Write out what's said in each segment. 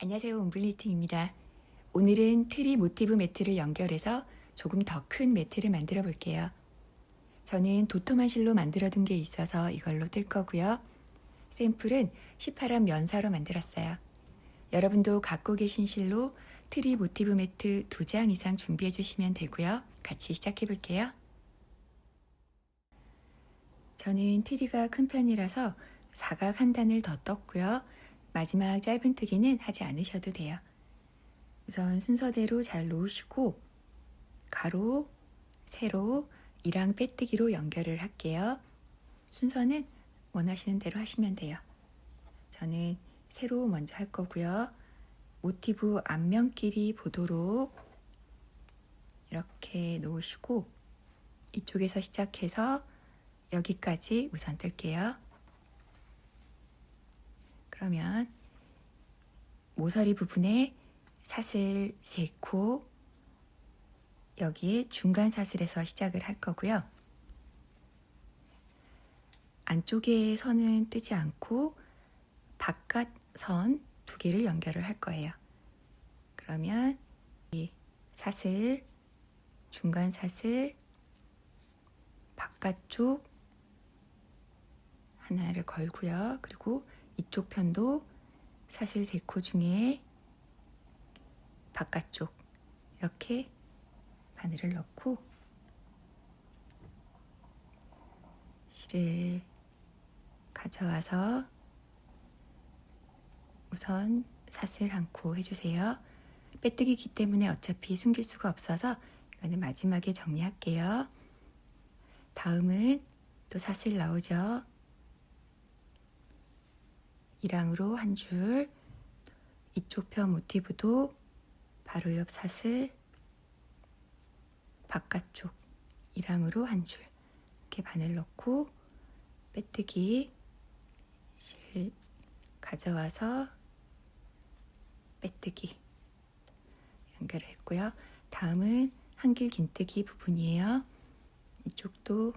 안녕하세요. 옴블리팅입니다. 오늘은 트리 모티브 매트를 연결해서 조금 더 큰 매트를 만들어 볼게요. 저는 도톰한 실로 만들어 둔 게 있어서 이걸로 뜰 거고요. 샘플은 18합 면사로 만들었어요. 여러분도 갖고 계신 실로 트리 모티브 매트 두 장 이상 준비해 주시면 되고요. 같이 시작해 볼게요. 저는 트리가 큰 편이라서 사각 한 단을 더 떴고요. 마지막 짧은 뜨기는 하지 않으셔도 돼요. 우선 순서대로 잘 놓으시고 가로, 세로, 이랑 빼뜨기로 연결을 할게요. 순서는 원하시는 대로 하시면 돼요. 저는 세로 먼저 할 거고요. 모티브 앞면끼리 보도록 이렇게 놓으시고 이쪽에서 시작해서 여기까지 우선 뜰게요. 그러면 모서리 부분에 사슬 3코 여기에 중간 사슬에서 시작을 할 거고요. 안쪽에 선은 뜨지 않고 바깥 선 두 개를 연결을 할 거예요. 그러면 이 사슬, 중간 사슬, 바깥쪽 하나를 걸고요. 그리고 이쪽 편도 사슬 3코 중에 바깥쪽 이렇게 바늘을 넣고 실을 가져와서 우선 사슬 한코 해주세요. 빼뜨기기 때문에 어차피 숨길 수가 없어서 이거는 마지막에 정리할게요. 다음은 또 사슬 나오죠. 이랑으로 한 줄, 이쪽 편 모티브도 바로 옆 사슬, 바깥쪽 이랑으로 한 줄, 이렇게 바늘 넣고 빼뜨기 실 가져와서 빼뜨기 연결을 했고요. 다음은 한길 긴뜨기 부분이에요. 이쪽도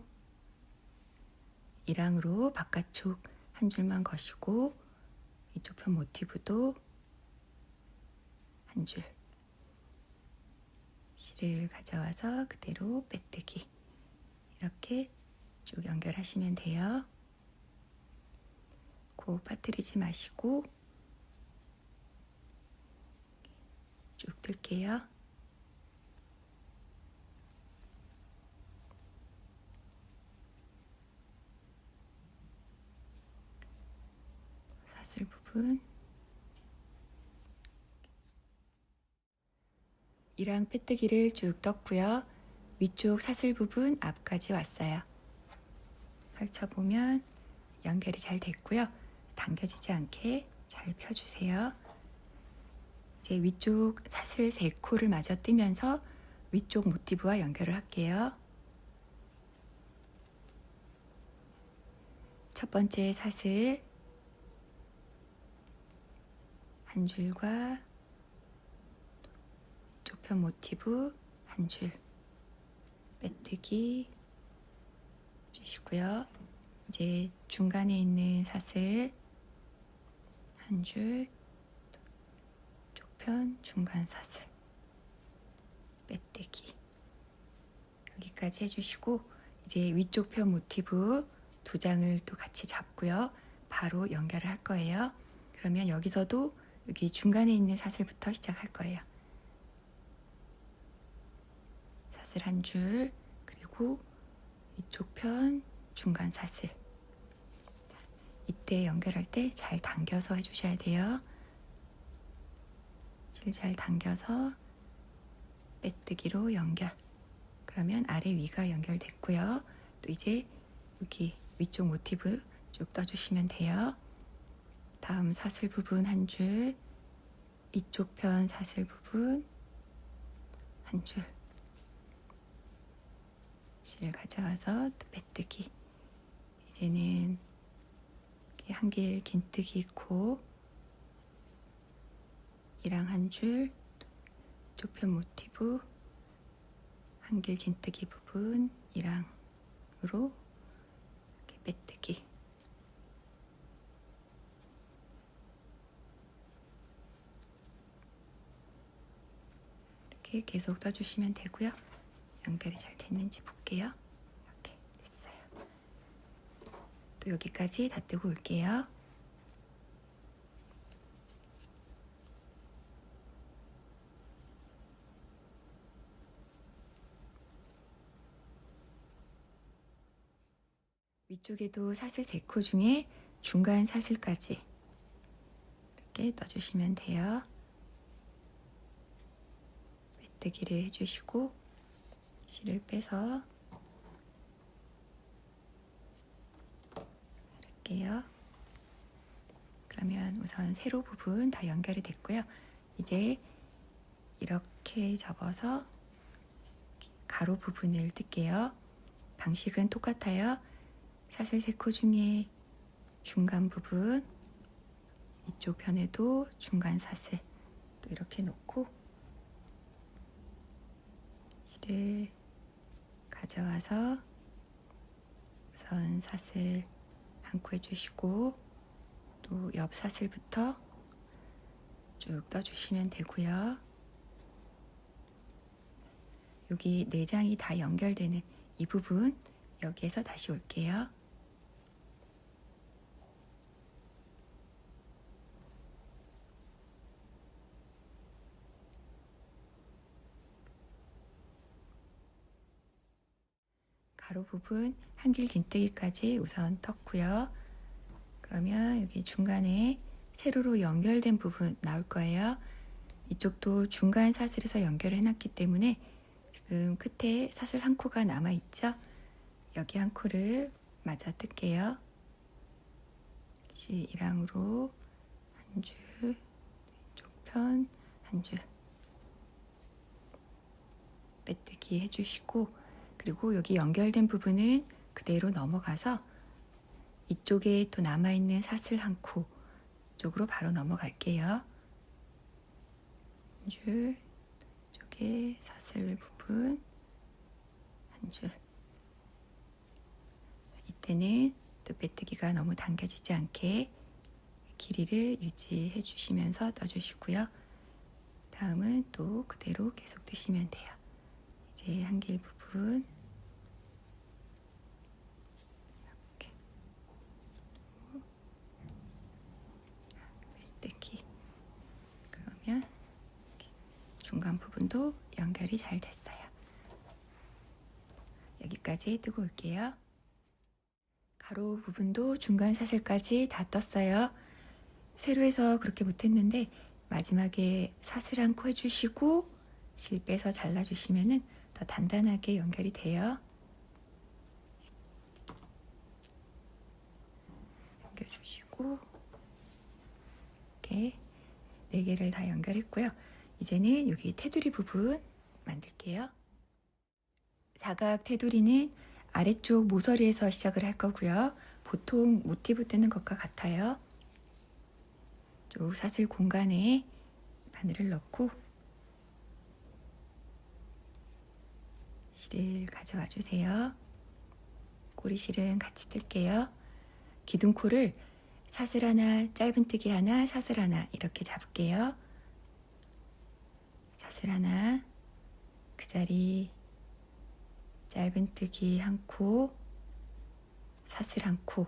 이랑으로 바깥쪽 한 줄만 거시고 이쪽 편 모티브도 한 줄. 실을 가져와서 그대로 빼뜨기. 이렇게 쭉 연결하시면 돼요. 고 빠뜨리지 마시고 쭉 뜰게요. 사슬 부분 이랑 빼뜨기를 쭉 떴고요. 위쪽 사슬 부분 앞까지 왔어요. 펼쳐보면 연결이 잘 됐고요. 당겨지지 않게 잘 펴주세요. 이제 위쪽 사슬 3코를 마저 뜨면서 위쪽 모티브와 연결을 할게요. 첫 번째 사슬 한 줄과 이쪽 편 모티브 한 줄 빼뜨기 해주시고요. 이제 중간에 있는 사슬 한 줄, 쪽편 중간 사슬 빼뜨기 여기까지 해주시고 이제 위쪽 편 모티브 두 장을 또 같이 잡고요. 바로 연결을 할 거예요. 그러면 여기서도 여기 중간에 있는 사슬부터 시작할 거예요. 사슬 한 줄, 그리고 이쪽 편 중간 사슬. 이때 연결할 때 잘 당겨서 해주셔야 돼요. 실 잘 당겨서 빼뜨기로 연결. 그러면 아래 위가 연결됐고요. 또 이제 여기 위쪽 모티브 쭉 떠주시면 돼요. 다음 사슬 부분 한 줄, 이쪽 편 사슬 부분 한 줄. 실 가져와서 또 빼뜨기. 이제는 한길 긴뜨기 있고 이랑 한 줄, 이쪽 편 모티브 한길 긴뜨기 부분 이랑으로 이렇게 빼뜨기. 이렇게 계속 떠주시면 되고요. 연결이 잘 됐는지 볼게요. 이렇게 됐어요. 또 여기까지 다 뜨고 올게요. 위쪽에도 사슬 3코 중에 중간 사슬까지 이렇게 떠주시면 돼요. 메뜨기를 해주시고 실을 빼서 할게요. 그러면 우선 세로 부분 다 연결이 됐고요. 이제 이렇게 접어서 가로 부분을 뜰게요. 방식은 똑같아요. 사슬 세 코 중에 중간 부분 이쪽 편에도 중간 사슬 또 이렇게 놓고 실을 가져와서 우선 사슬 한 코 해주시고 또 옆 사슬부터 쭉 떠주시면 되고요. 여기 내장이 다 연결되는 이 부분 여기에서 다시 올게요. 가로 부분 한 길 긴뜨기까지 우선 떴고요. 그러면 여기 중간에 세로로 연결된 부분 나올 거예요. 이쪽도 중간 사슬에서 연결을 해놨기 때문에 지금 끝에 사슬 한 코가 남아 있죠. 여기 한 코를 맞아 뜰게요. 다시 1항으로 한 줄, 이쪽 편 한 줄. 빼뜨기 해주시고 그리고 여기 연결된 부분은 그대로 넘어가서 이쪽에 또 남아있는 사슬 한 코 쪽으로 바로 넘어갈게요. 한 줄, 이쪽에 사슬 부분 한 줄. 이때는 또 빼뜨기가 너무 당겨지지 않게 길이를 유지해 주시면서 떠주시고요. 다음은 또 그대로 계속 뜨시면 돼요. 이제 한길 부분 이렇게 빼뜨기 그러면 중간 부분도 연결이 잘 됐어요. 여기까지 뜨고 올게요. 가로 부분도 중간 사슬까지 다 떴어요. 세로에서 그렇게 못했는데 마지막에 사슬 한코 해주시고 실 빼서 잘라주시면은 더 단단하게 연결이 돼요. 연결주시고 이렇게 네 개를 다 연결했고요. 이제는 여기 테두리 부분 만들게요. 사각 테두리는 아래쪽 모서리에서 시작을 할 거고요. 보통 모티브 뜨는 것과 같아요. 쪽 사슬 공간에 바늘을 넣고 실을 가져와 주세요. 꼬리실은 같이 뜰게요. 기둥코를 사슬 하나, 짧은뜨기 하나, 사슬 하나 이렇게 잡을게요. 사슬 하나, 그 자리 짧은뜨기 한 코, 사슬 한 코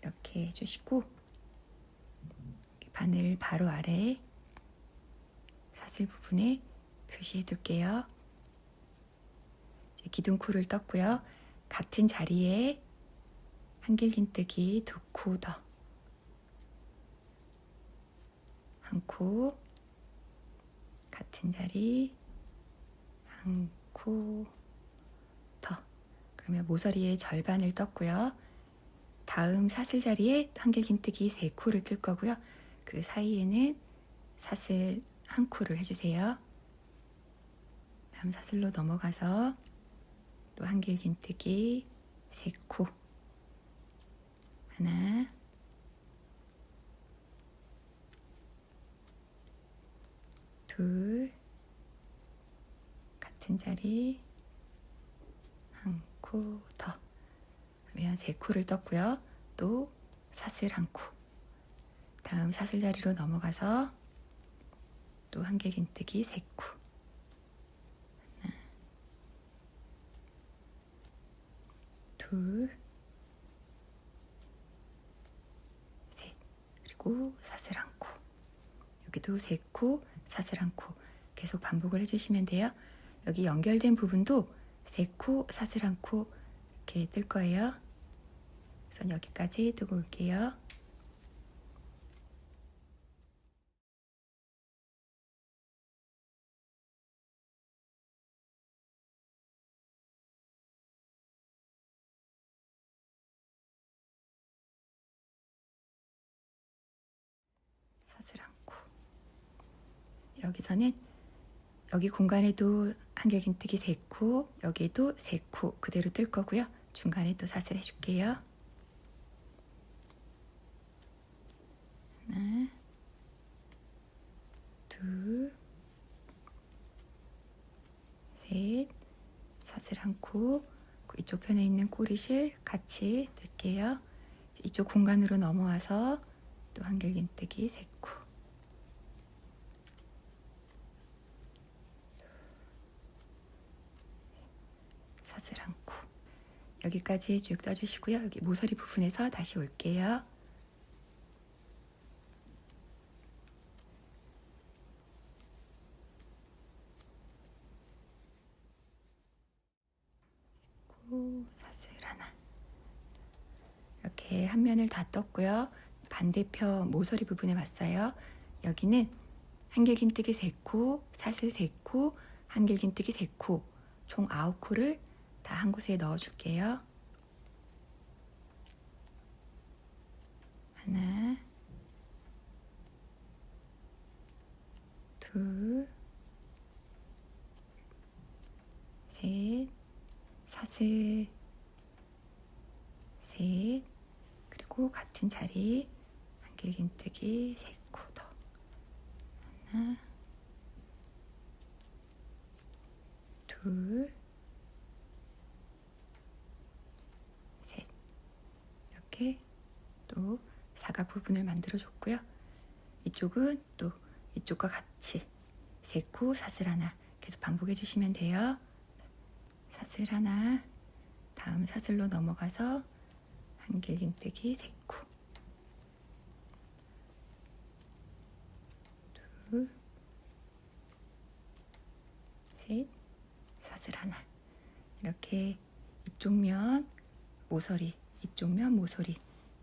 이렇게 해주시고 바늘 바로 아래 사슬 부분에 표시해 둘게요. 기둥코를 떴고요. 같은 자리에 한길 긴뜨기 두 코 더. 한 코. 같은 자리 한 코 더. 그러면 모서리의 절반을 떴고요. 다음 사슬 자리에 한길 긴뜨기 세 코를 뜰 거고요. 그 사이에는 사슬 한 코를 해주세요. 다음 사슬로 넘어가서 또 한길 긴뜨기 세 코. 하나. 둘. 같은 자리. 한 코 더. 그러면 세 코를 떴고요. 또 사슬 한 코. 다음 사슬 자리로 넘어가서 또 한길 긴뜨기 세 코 둘, 셋. 그리고 사슬 한 코. 여기도 세 코, 사슬 한 코. 계속 반복을 해주시면 돼요. 여기 연결된 부분도 세 코, 사슬 한 코 이렇게 뜰 거예요. 우선 여기까지 뜨고 올게요. 여기서는 여기 공간에도 한길긴뜨기 3코 여기에도 3코 그대로 뜰 거고요. 중간에 또 사슬 해줄게요. 하나 둘 셋 사슬 한 코 이쪽 편에 있는 꼬리실 같이 뜰게요. 이쪽 공간으로 넘어와서 또 한길긴뜨기 3코 사슬 않고 여기까지 쭉 떠주시고요. 여기 모서리 부분에서 다시 올게요. 그리고 사슬 하나 이렇게 한 면을 다 떴고요. 반대편 모서리 부분에 왔어요. 여기는 한길긴뜨기 3코, 사슬 3코, 한길긴뜨기 3코 총 9코를 다 한 곳에 넣어줄게요. 하나, 둘, 셋, 사슬, 셋, 그리고 같은 자리 한길긴뜨기 세 코 더. 하나, 둘, 셋. 이렇게 또 사각 부분을 만들어 줬고요. 이쪽은 또 이쪽과 같이 세코 사슬 하나 계속 반복해 주시면 돼요. 사슬 하나, 다음 사슬로 넘어가서 한길긴뜨기 세 코. 둘, 셋, 사슬 하나. 이렇게 이쪽 면 모서리, 이쪽 면 모서리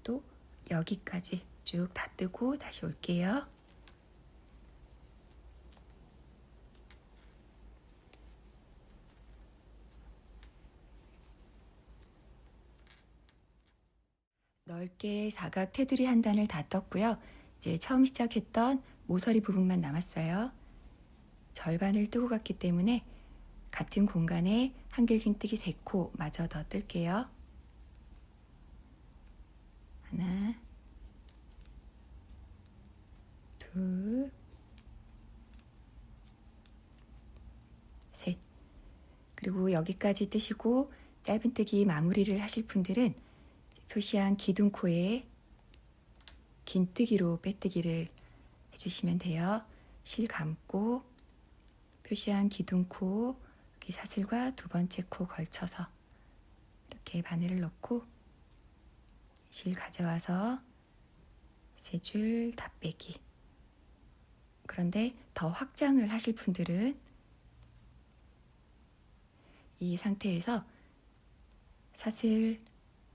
또 여기까지 쭉 다 뜨고 다시 올게요. 넓게 사각 테두리 한 단을 다 떴고요. 이제 처음 시작했던 모서리 부분만 남았어요. 절반을 뜨고 갔기 때문에 같은 공간에 한길긴뜨기 3코 마저 더 뜰게요. 하나, 둘, 셋. 그리고 여기까지 뜨시고 짧은뜨기 마무리를 하실 분들은 표시한 기둥코에 긴뜨기로 빼뜨기를 해주시면 돼요. 실 감고 표시한 기둥코 여기 사슬과 두 번째 코 걸쳐서 이렇게 바늘을 넣고 실 가져와서 세 줄 다 빼기. 그런데 더 확장을 하실 분들은 이 상태에서 사슬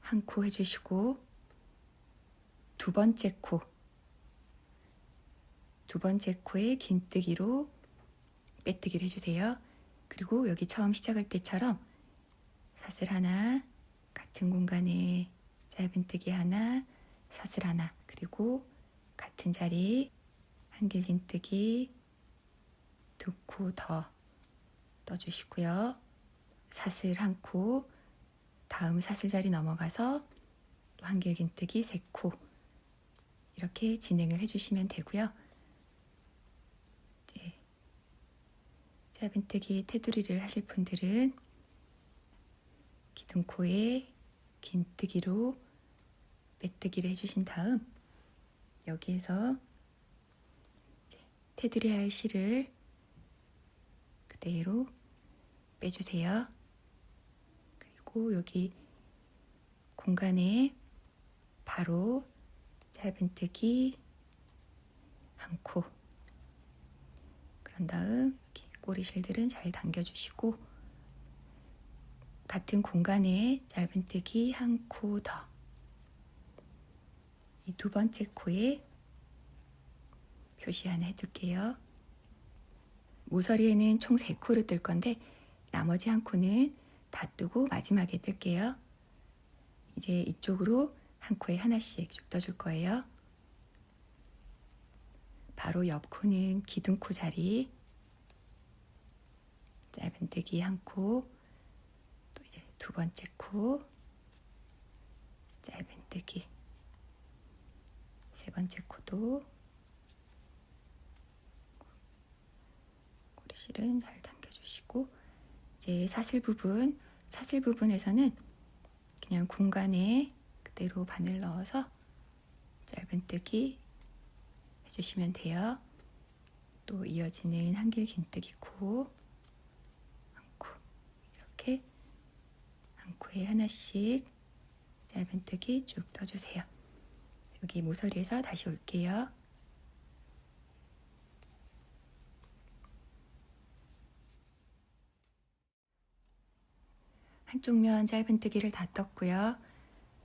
한 코 해주시고 두 번째 코, 두 번째 코에 긴뜨기로 빼뜨기를 해주세요. 그리고 여기 처음 시작할 때처럼 사슬 하나, 같은 공간에 짧은뜨기 하나, 사슬 하나, 그리고 같은 자리 한길긴뜨기 두 코 더 떠주시고요. 사슬 한 코, 다음 사슬 자리 넘어가서 또 한길긴뜨기 세 코 이렇게 진행을 해주시면 되고요. 이제 짧은뜨기 테두리를 하실 분들은 기둥코에 긴뜨기로 빼뜨기를 해주신 다음 여기에서 테두리 할 실을 그대로 빼주세요. 그리고 여기 공간에 바로 짧은뜨기 한 코. 그런 다음 꼬리실들은 잘 당겨주시고 같은 공간에 짧은뜨기 한 코 더. 이두 번째 코에 표시 하나 해둘게요. 모서리에는 총세 코를 뜰 건데 나머지 한 코는 다 뜨고 마지막에 뜰게요. 이제 이쪽으로 한 코에 하나씩 쭉 떠줄 거예요. 바로 옆 코는 기둥코 자리. 짧은뜨기 한 코. 또 이제 두 번째 코. 짧은뜨기. 세 번째 코도 꼬리실은 잘 당겨주시고 이제 사슬 부분, 사슬 부분에서는 그냥 공간에 그대로 바늘 넣어서 짧은뜨기 해주시면 돼요. 또 이어지는 한길 긴뜨기 코, 한 코, 이렇게 한 코에 하나씩 짧은뜨기 쭉 떠주세요. 여기 모서리에서 다시 올게요. 한쪽 면 짧은뜨기를 다 떴고요.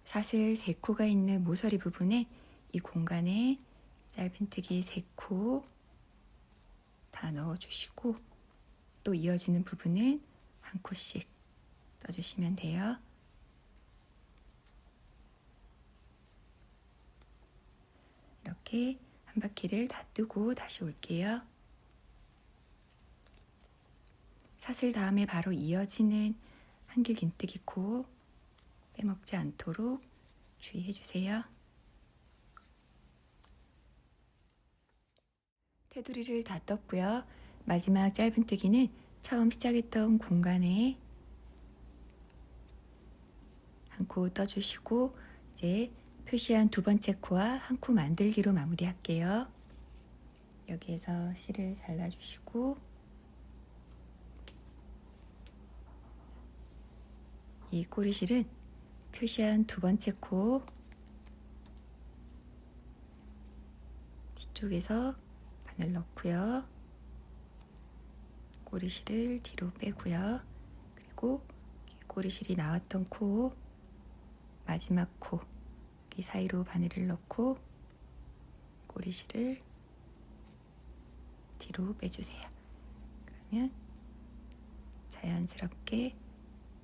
사슬 세 코가 있는 모서리 부분에 이 공간에 짧은뜨기 세코다 넣어주시고 또 이어지는 부분은 한 코씩 떠주시면 돼요. 이렇게 한 바퀴를 다 뜨고 다시 올게요. 사슬 다음에 바로 이어지는 한길 긴뜨기 코 빼먹지 않도록 주의해 주세요. 테두리를 다 떴고요. 마지막 짧은뜨기는 처음 시작했던 공간에 한 코 떠주시고 이제 표시한 두 번째 코와 한 코 만들기로 마무리할게요. 여기에서 실을 잘라주시고 이 꼬리실은 표시한 두 번째 코 뒤쪽에서 바늘 넣고요. 꼬리실을 뒤로 빼고요. 그리고 꼬리실이 나왔던 코 마지막 코 여기 사이로 바늘을 넣고 꼬리실을 뒤로 빼주세요. 그러면 자연스럽게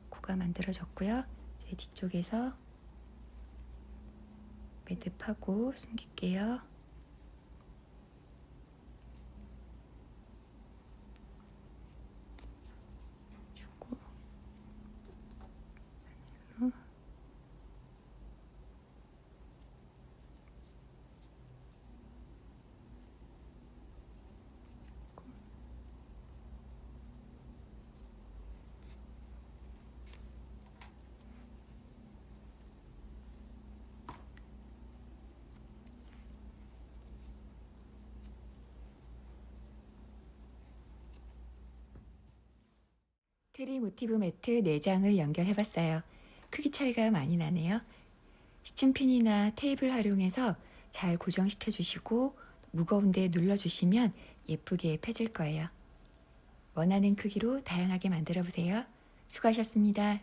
코가 만들어졌고요. 이제 뒤쪽에서 매듭하고 숨길게요. 트리 모티브 매트 4장을 연결해봤어요. 크기 차이가 많이 나네요. 시침핀이나 테이블 활용해서 잘 고정시켜 주시고 무거운데 눌러주시면 예쁘게 펴질 거예요. 원하는 크기로 다양하게 만들어 보세요. 수고하셨습니다.